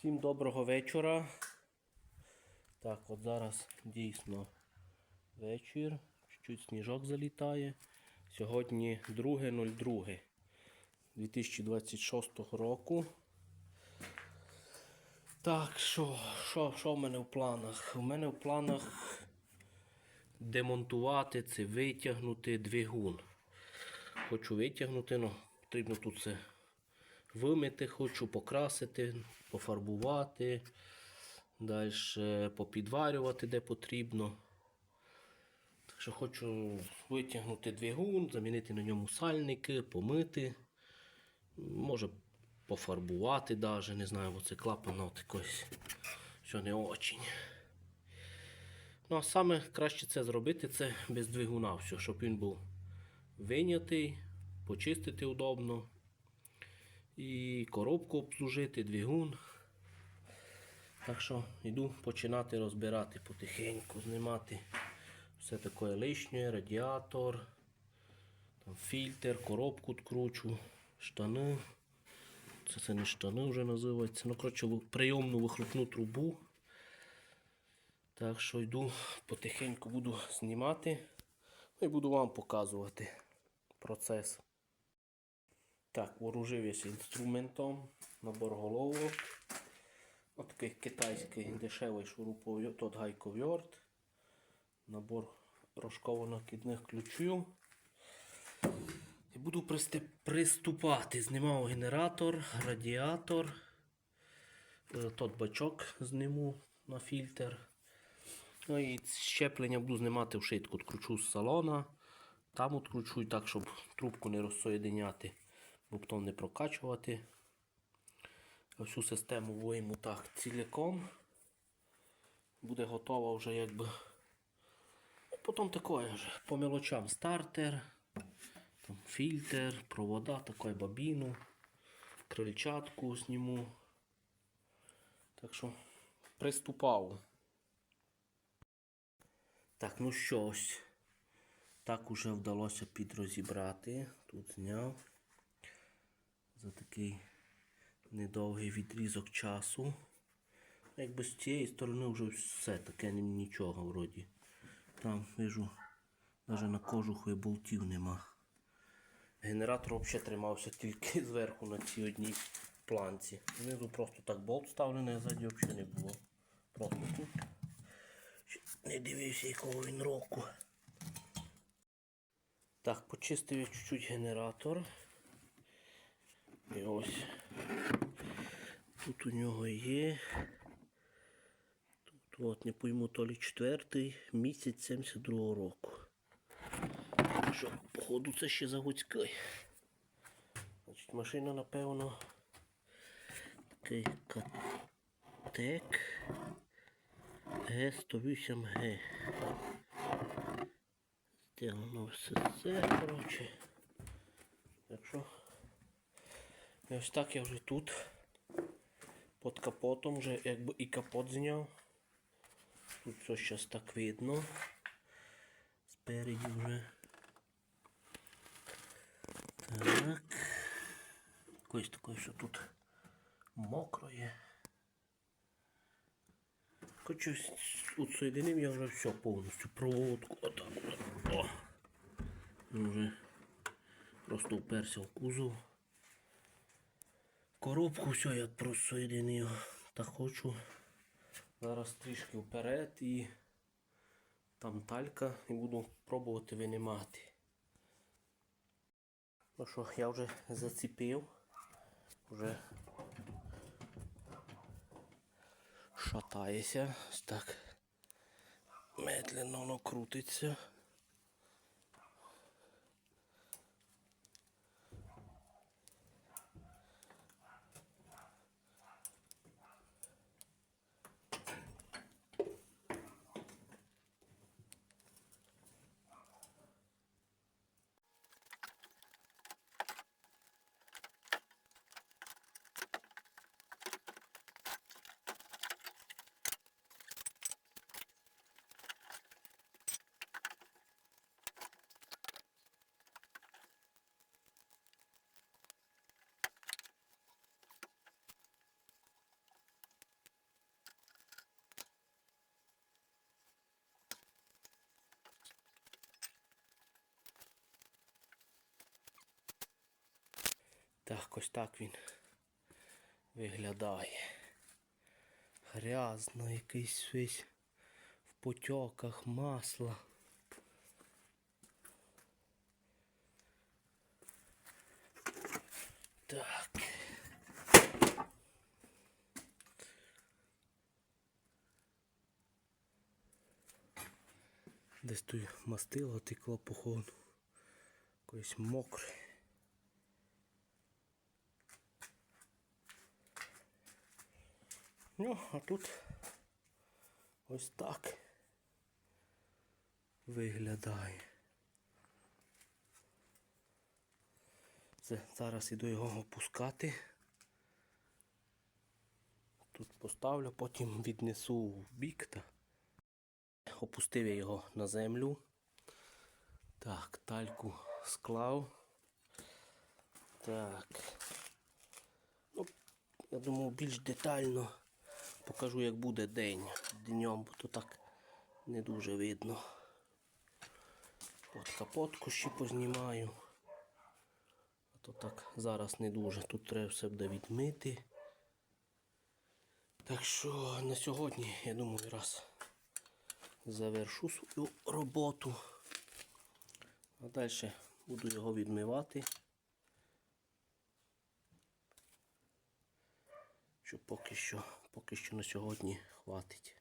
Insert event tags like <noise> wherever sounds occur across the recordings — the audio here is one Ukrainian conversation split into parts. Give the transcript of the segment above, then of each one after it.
Всім доброго вечора. Так, от зараз дійсно вечір. Чуть сніжок залітає. Сьогодні 2.02 2026 року. Так, що, що, що в мене в планах? У мене в планах демонтувати це, витягнути двигун. Хочу витягнути, ну, потрібно тут це вимити, хочу покрасити, пофарбувати, далі попідварювати, де потрібно. Так що хочу витягнути двигун, замінити на ньому сальники, помити. Може пофарбувати навіть, не знаю, оце клапан от якось, що не очень. Ну, а саме краще це зробити це без двигуна, все, щоб він був винятий, почистити удобно. І коробку обслужити, двигун. Так що йду починати розбирати потихеньку, знімати все таке лишнє, радіатор, там фільтр, коробку відкручу, штани. Це, це не штани вже називається. Ну, коротше, прийомну вихлопну трубу. Так що йду потихеньку буду знімати. Ну і буду вам показувати процес. Так, вооружився інструментом, набор головок. Ось такий китайський дешевий шуруповерт, тот гайковерт. Набор рожково-накидних ключів. І буду приступати. Знімав генератор, радіатор. Е, Тот бачок зніму на фільтр. Ну і щеплення буду знімати в шитку. Откручу з салона. Там откручу і так, щоб трубку не розсоєдиняти, бо не прокачувати. Всю систему вийму так ціляком. Буде готова вже якби. Ну, Потім таке вже по мелочам стартер, там фільтр, провода, такої бабіну, крильчатку зніму. Так що приступав. Так, ну що ось. Так уже вдалося підрозібрати. Тут зняв за такий недовгий відрізок часу. Якби з цієї сторони вже все таке нічого вроді. Там вижу, навіть на кожуху і болтів нема. Генератор взагалі тримався тільки <laughs> зверху на цій одній планці. Знизу просто так болт вставлений, а ззаді взагалі не було. Просто тут. Не дивився, якого він року. Так, почистив я чуть-чуть генератор. І ось. Тут у нього є. Тут от не пойму, то лі четвертий місяць 72-го року. Що, походу, це ще заводський. Значить, машина, напевно, такий катек Г108Г. Сделано все це, коротше. Так що. І ось так я вже тут. Під капотом вже якби і капот зняв. Тут все зараз так видно. Спереді вже. Так. Якось таке, що тут мокро є. Хочу соєдинив я вже все повністю. Проводку. Отак. от. О. Вже просто вперся в кузов. Коробку все я просто соєдинив. Та хочу зараз трішки вперед і там талька і буду пробувати винімати. Ну що, я вже заціпив. Вже шатається. Так. Медленно воно крутиться. Так, ось так він виглядає. Грязно, якийсь весь в потьоках масла. Так. Десь тут мастило текло походу. Якось мокре. Ну, а тут ось так виглядає. Це зараз іду його опускати. Тут поставлю, потім віднесу в бік та опустив я його на землю. Так, тальку склав. Так. Ну, я думаю, більш детально покажу, як буде день днем, бо то так не дуже видно. От капотку ще познімаю. А то так зараз не дуже. Тут треба все буде відмити. Так що на сьогодні, я думаю, раз завершу свою роботу. А далі буду його відмивати. Що поки що, поки що на сьогодні хватить.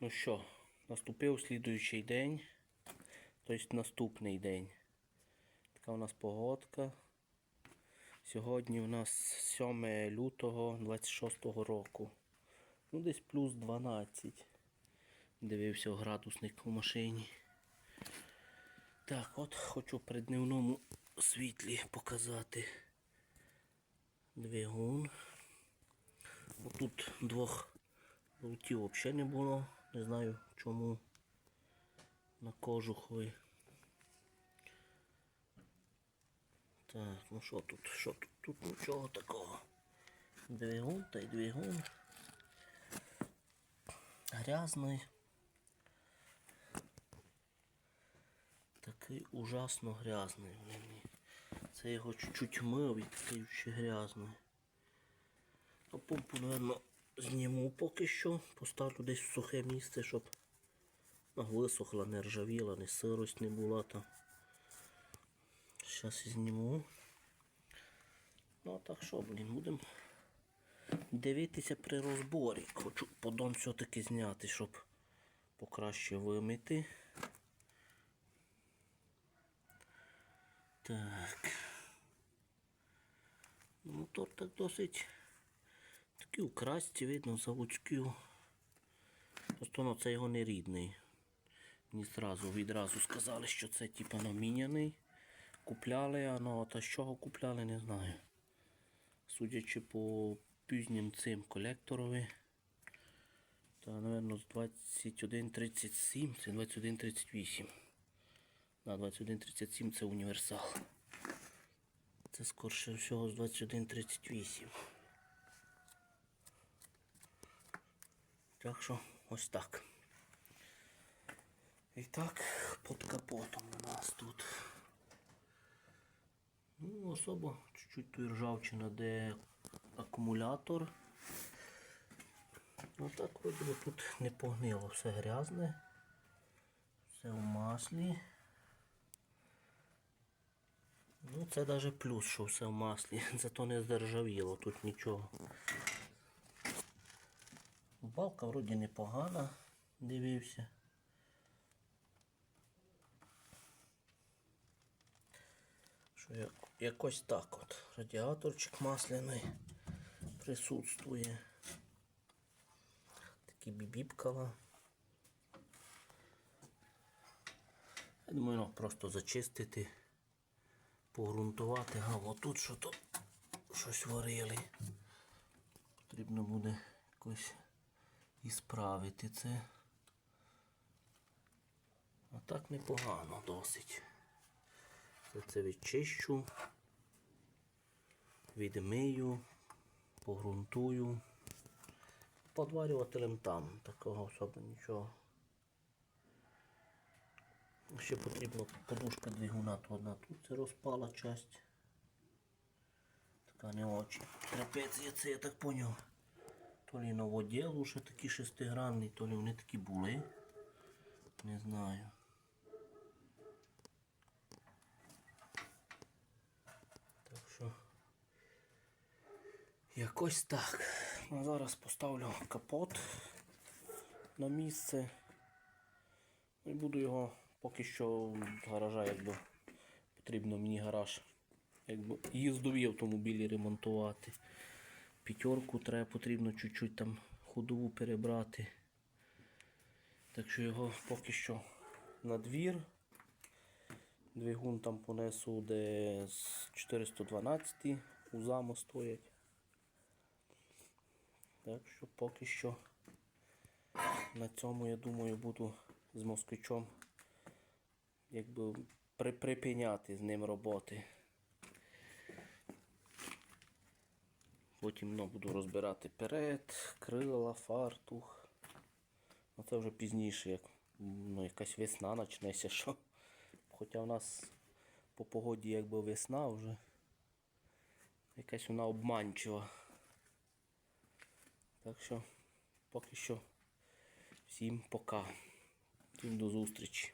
Ну що, наступив слідуючий день, тобто наступний день. Така у нас погодка. Сьогодні у нас 7 лютого 26 року. Ну, десь плюс 12. Дивився градусник у машині. Так, от хочу при дневному світлі показати двигун. Тут двох болтів взагалі не було. Не знаю чому на кожухові. Так, ну що тут? Що тут? Тут нічого такого. Двигун та й двигун. Грязний. Такий ужасно грязний. Це його чуть-чуть мив і такий ще грязний. Ну, помпу, напевно, зніму поки що. Поставлю десь в сухе місце, щоб висохла, не ржавіла, не сирость не була там. Зараз зніму. Ну а так що, блін, будемо дивитися при розборі. Хочу подон все-таки зняти, щоб покраще вимити. Так. Мотор так досить такий у красці, видно, заводський. Просто ну, це його не рідний. Мені зразу відразу сказали, що це типа наміняний. Купляли, а ну, от, а з чого купляли, не знаю. Судячи по пізнім цим колекторові. Та, напевно, з 2137, це 2138. На 2137 це універсал. Це скорше всього з 2138. Так що ось так. І так, під капотом у нас тут. Ну, особо чуть-чуть тут ржавчина, де акумулятор. Ну так вроде тут не погнило, все грязне. Все в маслі. Ну це навіть плюс, що все в маслі. <laughs> Зато не здержавіло тут нічого. Балка вроді непогана, дивився. Що як, якось так от. Радіаторчик масляний присутствує. Такі бібіпкала. Я думаю, ну, просто зачистити, погрунтувати. А отут що то щось варили. Потрібно буде якось і справити це. А так непогано досить. Це це відчищу, відмию, погрунтую. Подварювателем там, такого особо нічого. Ще потрібно подушка двигуна, то одна тут це розпала часть. Така не очі. Трапеція, це я так поняв. То лі новоділ уже такі шестигранні, то лі вони такі були. Не знаю. Так що. Якось так. Ну, зараз поставлю капот на місце. І буду його поки що з гаража, якби потрібно мені гараж. Якби їздові автомобілі ремонтувати. П'ятерку треба потрібно чуть-чуть там ходову перебрати. Так що його поки що на двір. Двигун там понесу, де з 412 у заму стоять. Так що поки що на цьому, я думаю, буду з москвичом якби при, припиняти з ним роботи. Потім ну, буду розбирати перед, крила, фартух. Ну це вже пізніше, як ну, якась весна почнеться, що. Хоча в нас по погоді якби весна вже. Якась вона обманчива. Так що поки що всім пока. Всім до зустрічі.